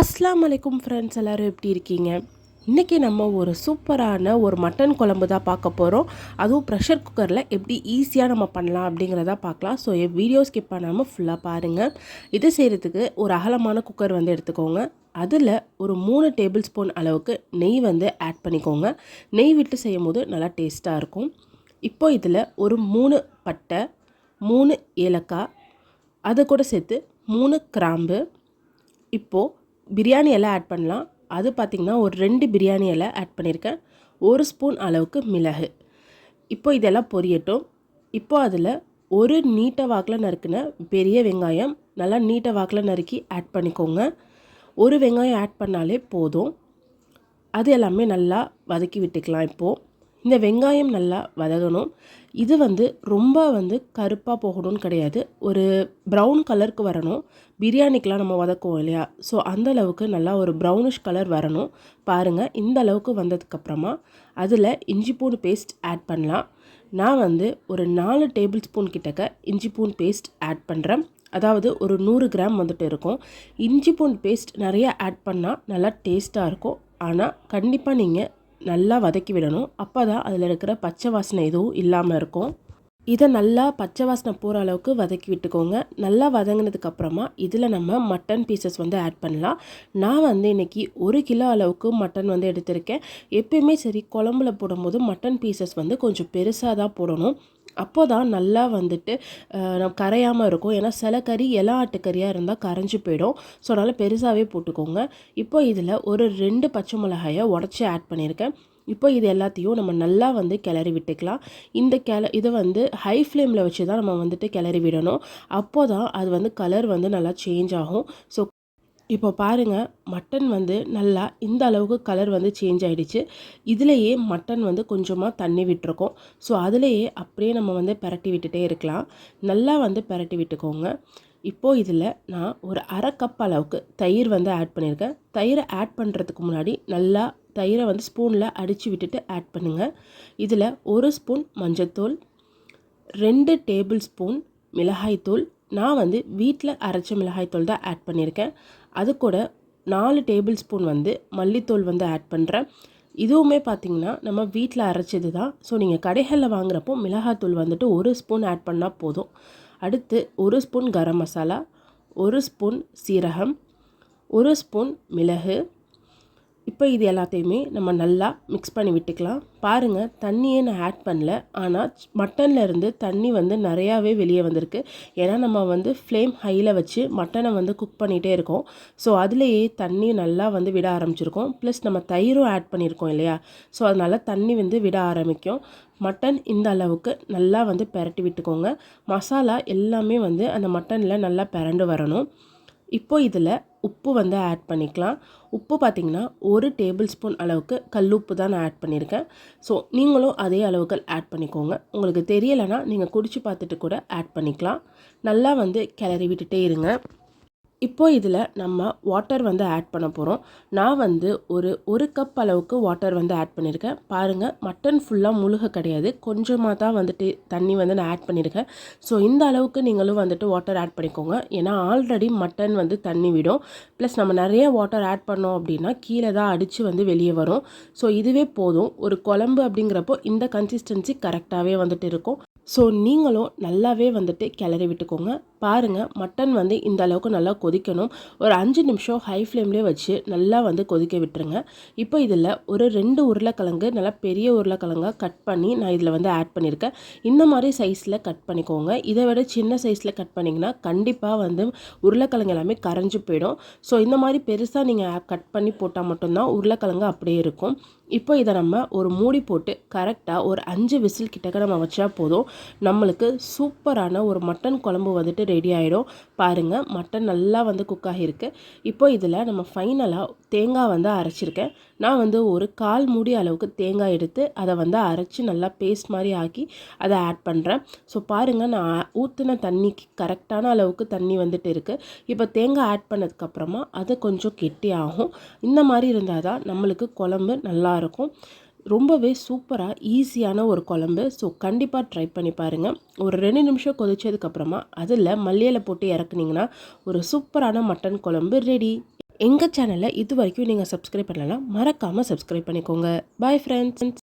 அஸ்லாம் அலைக்கும் ஃப்ரெண்ட்ஸ் எல்லோரும் எப்படி இருக்கீங்க? இன்றைக்கி நம்ம ஒரு சூப்பரான ஒரு மட்டன் குழம்பு தான் பார்க்க போகிறோம் அதுவும் ப்ரெஷர் குக்கரில் எப்படி ஈஸியாக நம்ம பண்ணலாம் அப்படிங்கிறத பார்க்கலாம். ஸோ வீடியோ ஸ்கிப் பண்ணாமல் ஃபுல்லாக பாருங்கள் இது செய்கிறதுக்கு ஒரு அகலமான குக்கர் வந்து எடுத்துக்கோங்க. அதில் ஒரு மூணு டேபிள் ஸ்பூன் அளவுக்கு நெய் வந்து ஆட் பண்ணிக்கோங்க. நெய் விட்டு செய்யும் போது நல்லா டேஸ்ட்டாக இருக்கும். இப்போ இதில் ஒரு மூணு பட்டை மூணு ஏலக்காய் அது கூட சேர்த்து மூணு கிராம்பு. இப்போது பிரியாணி எல்லாம் ஆட் பண்ணலாம். அது பார்த்திங்கன்னா ஒரு ரெண்டு பிரியாணி எல்லாம் ஆட் பண்ணியிருக்கேன் ஒரு ஸ்பூன் அளவுக்கு மிளகு. இப்போ இதெல்லாம் பொரியட்டும். இப்போ அதில் ஒரு நீட்ட வாக்கில் நறுக்கின பெரிய வெங்காயம் நல்லா நீட்ட வாக்கில் நறுக்கி ஆட் பண்ணிக்கோங்க. ஒரு வெங்காயம் ஆட் பண்ணாலே போதும். அது எல்லாமே நல்லா வதக்கி விட்டுக்கலாம் இப்போது இந்த வெங்காயம் நல்லா வதகணும். இது வந்து ரொம்ப வந்து கருப்பாக போகணும்னு கிடையாது. ஒரு ப்ரௌன் கலருக்கு வரணும். பிரியாணிக்கெலாம் நம்ம வதக்குவோம் இல்லையா? ஸோ அந்த அளவுக்கு நல்லா ஒரு ப்ரௌனிஷ் கலர் வரணும். பாருங்கள் இந்த அளவுக்கு வந்ததுக்கப்புறமா அதில் இஞ்சி பூண்டு பேஸ்ட் ஆட் பண்ணலாம். நான் வந்து ஒரு நாலு டேபிள் ஸ்பூன் கிட்டக்க இஞ்சி பூண்டு பேஸ்ட் ஆட் பண்ணுறேன் அதாவது ஒரு நூறு கிராம் வந்துட்டு இருக்கும். இஞ்சி பூண்டு பேஸ்ட் நிறைய ஆட் பண்ணால் நல்லா டேஸ்ட்டாக இருக்கும். ஆனால் கண்டிப்பாக நீங்கள் நல்லா வதக்கி விடணும். அப்போ தான் அதில் இருக்கிற பச்சை வாசனை எதுவும் இல்லாமல் இருக்கும். இதை நல்லா பச்சை வாசனை போகிற அளவுக்கு வதக்கி விட்டுக்கோங்க. நல்லா வதங்கினதுக்கப்புறமா இதில் நம்ம மட்டன் பீசஸ் வந்து ஆட் பண்ணலாம். நான் வந்து இன்றைக்கி ஒரு கிலோ அளவுக்கு மட்டன் வந்து எடுத்திருக்கேன். எப்பயுமே சரி குழம்புல போடும்போது மட்டன் பீசஸ் வந்து கொஞ்சம் பெருசாக தான் போடணும். அப்போ தான் நல்லா வந்துட்டு நம்ம கரையாமல் இருக்கும். ஏன்னா சில கறி இல ஆட்டுக்கறியாக இருந்தால் கரைஞ்சி போயிடும். ஸோ அதனால் பெருசாகவே போட்டுக்கோங்க. இப்போ இதில் ஒரு ரெண்டு பச்சை மிளகாயை உடச்சி ஆட் பண்ணியிருக்கேன். இப்போ இது எல்லாத்தையும் நம்ம நல்லா வந்து கிளறி விட்டுக்கலாம். இந்த கிள இதை வந்து ஹை ஃப்ளேமில் வச்சு தான் நம்ம வந்துட்டு கிளறி விடணும். அப்போ தான் அது வந்து கலர் வந்து நல்லா சேஞ்ச் ஆகும். ஸோ இப்போ பாருங்கள் மட்டன் வந்து நல்லா இந்த அளவுக்கு கலர் வந்து சேஞ்ச் ஆகிடுச்சு இதுலேயே மட்டன் வந்து கொஞ்சமாக தண்ணி விட்டுருக்கோம். ஸோ அதுலேயே அப்படியே நம்ம வந்து பரட்டி விட்டுட்டே இருக்கலாம். நல்லா வந்து பரட்டி விட்டுக்கோங்க. இப்போது இதில் நான் ஒரு அரை கப் அளவுக்கு தயிர் வந்து ஆட் பண்ணியிருக்கேன். தயிரை ஆட் பண்ணுறதுக்கு முன்னாடி நல்லா தயிரை வந்து ஸ்பூனில் அடித்து விட்டுட்டு ஆட் பண்ணுங்கள் இதில் ஒரு ஸ்பூன் மஞ்சத்தூள் ரெண்டு டேபிள் ஸ்பூன் மிளகாய்த்தூள். நான் வந்து வீட்டில் அரைச்ச மிளகாய்த்தூள் தான் ஆட் பண்ணியிருக்கேன். அது கூட நாலு டேபிள் ஸ்பூன் வந்து மல்லித்தூள் வந்து ஆட் பண்ணுறேன் இதுவுமே பார்த்திங்கன்னா நம்ம வீட்டில் அரைச்சது தான் ஸோ நீங்கள் கடைகளில் வாங்குறப்போ மிளகாத்தூள் வந்துட்டு ஒரு ஸ்பூன் ஆட் பண்ணால் போதும். அடுத்து ஒரு ஸ்பூன் கரம் மசாலா ஒரு ஸ்பூன் சீரகம் ஒரு ஸ்பூன் மிளகு இப்போ இது எல்லாத்தையுமே நம்ம நல்லா மிக்ஸ் பண்ணி விட்டுக்கலாம். பாருங்கள் தண்ணியே நான் ஆட் பண்ணல. ஆனால் மட்டனில் இருந்து தண்ணி வந்து நிறையாவே வெளியே வந்திருக்கு. ஏன்னா நம்ம வந்து ஃப்ளேம் ஹையில் வச்சு மட்டனை வந்து குக் பண்ணிகிட்டே இருக்கோம். ஸோ அதுலேயே தண்ணி நல்லா வந்து விட ஆரம்பிச்சிருக்கோம். ப்ளஸ் நம்ம தயிரும் ஆட் பண்ணியிருக்கோம் இல்லையா? ஸோ அதனால் தண்ணி வந்து விட ஆரம்பிக்கும். மட்டன் இந்த அளவுக்கு நல்லா வந்து பெரட்டி விட்டுக்கோங்க. மசாலா எல்லாமே வந்து அந்த மட்டனில் நல்லா பிறண்டு வரணும். இப்போ இதில் உப்பு வந்து ஆட் பண்ணிக்கலாம். உப்பு பார்த்திங்கன்னா ஒரு டேபிள் ஸ்பூன் அளவுக்கு கல் உப்பு தான் நான் ஆட் பண்ணியிருக்கேன். ஸோ நீங்களும் அதே அளவுக்கு ஆட் பண்ணிக்கோங்க. உங்களுக்கு தெரியலைன்னா நீங்கள் குடிச்சு பார்த்துட்டு கூட ஆட் பண்ணிக்கலாம். நல்லா வந்து கிளறி விட்டுட்டே இருங்க. இப்போது இதில் நம்ம வாட்டர் வந்து ஆட் பண்ண போகிறோம் நான் வந்து ஒரு ஒரு கப் அளவுக்கு வாட்டர் வந்து ஆட் பண்ணியிருக்கேன் பாருங்கள் மட்டன் ஃபுல்லாக முழுக கிடையாது. கொஞ்சமாக தான் வந்துட்டு தண்ணி வந்து நான் ஆட் பண்ணியிருக்கேன் ஸோ இந்த அளவுக்கு நீங்களும் வந்துட்டு வாட்டர் ஆட் பண்ணிக்கோங்க. ஏன்னா ஆல்ரெடி மட்டன் வந்து தண்ணி விடும். ப்ளஸ் நம்ம நிறைய வாட்டர் ஆட் பண்ணோம் அப்படின்னா கீழே தான் அடித்து வந்து வெளியே வரும். ஸோ இதுவே போதும். ஒரு குழம்பு அப்படிங்கிறப்போ இந்த கன்சிஸ்டன்சி கரெக்டாகவே வந்துட்டு இருக்கும். ஸோ நீங்களும் நல்லாவே வந்துட்டு கிளறி விட்டுக்கோங்க. பாருங்கள் மட்டன் வந்து இந்த அளவுக்கு நல்லா கொதிக்கணும். ஒரு அஞ்சு நிமிஷம் ஹை ஃப்ளேம்லேயே வச்சு நல்லா வந்து கொதிக்க விட்டுருங்க. இப்போ இதில் ஒரு ரெண்டு உருளைக்கிழங்கு நல்லா பெரிய உருளைக்கிழங்காக கட் பண்ணி நான் இதில் வந்து ஆட் பண்ணியிருக்கேன். இந்த மாதிரி சைஸில் கட் பண்ணிக்கோங்க. இதை விட சின்ன சைஸில் கட் பண்ணிங்கன்னா கண்டிப்பாக வந்து உருளைக்கிழங்கு எல்லாமே கரைஞ்சி போயிடும். ஸோ இந்த மாதிரி பெருசாக நீங்கள் கட் பண்ணி போட்டால் மட்டும்தான் உருளைக்கிழங்கு அப்படியே இருக்கும். இப்போ இதை நம்ம ஒரு மூடி போட்டு கரெக்டாக ஒரு அஞ்சு விசில் கிட்டக்க நம்ம வச்சா போதும். நம்மளுக்கு சூப்பரான ஒரு மட்டன் குழம்பு வந்துட்டு ரெடி ஆகிடும் பாருங்கள் மட்டன் நல்லா வந்து குக் ஆகியிருக்கு. இப்போ இதில் நம்ம ஃபைனலாக தேங்காய் வந்து அரைச்சிருக்கேன். நான் வந்து ஒரு கால் மூடி அளவுக்கு தேங்காய் எடுத்து அதை வந்து அரைச்சி நல்லா பேஸ்ட் மாதிரி ஆக்கி அதை ஆட் பண்ணுறேன் ஸோ பாருங்கள் நான் ஊற்றின தண்ணிக்கு கரெக்டான அளவுக்கு தண்ணி வந்துட்டு இருக்குது இப்போ தேங்காய் ஆட் பண்ணதுக்கப்புறமா அது கொஞ்சம் கெட்டி ஆகும் இந்த மாதிரி இருந்தால் தான் நம்மளுக்கு குழம்பு நல்லாயிருக்கும் ரொம்பவே சூப்பராக ஈஸியான ஒரு குழம்பு. ஸோ கண்டிப்பாக ட்ரை பண்ணி பாருங்கள் ஒரு ரெண்டு நிமிஷம் கொதிச்சதுக்கப்புறமா அதில் மல்லியில் போட்டு இறக்குனீங்கன்னா ஒரு சூப்பரான மட்டன் குழம்பு ரெடி எங்கள் சேனலை இது வரைக்கும் நீங்கள் சப்ஸ்கிரைப் பண்ணலன்னா மறக்காமல் சப்ஸ்கிரைப் பண்ணிக்கோங்க. Bye friends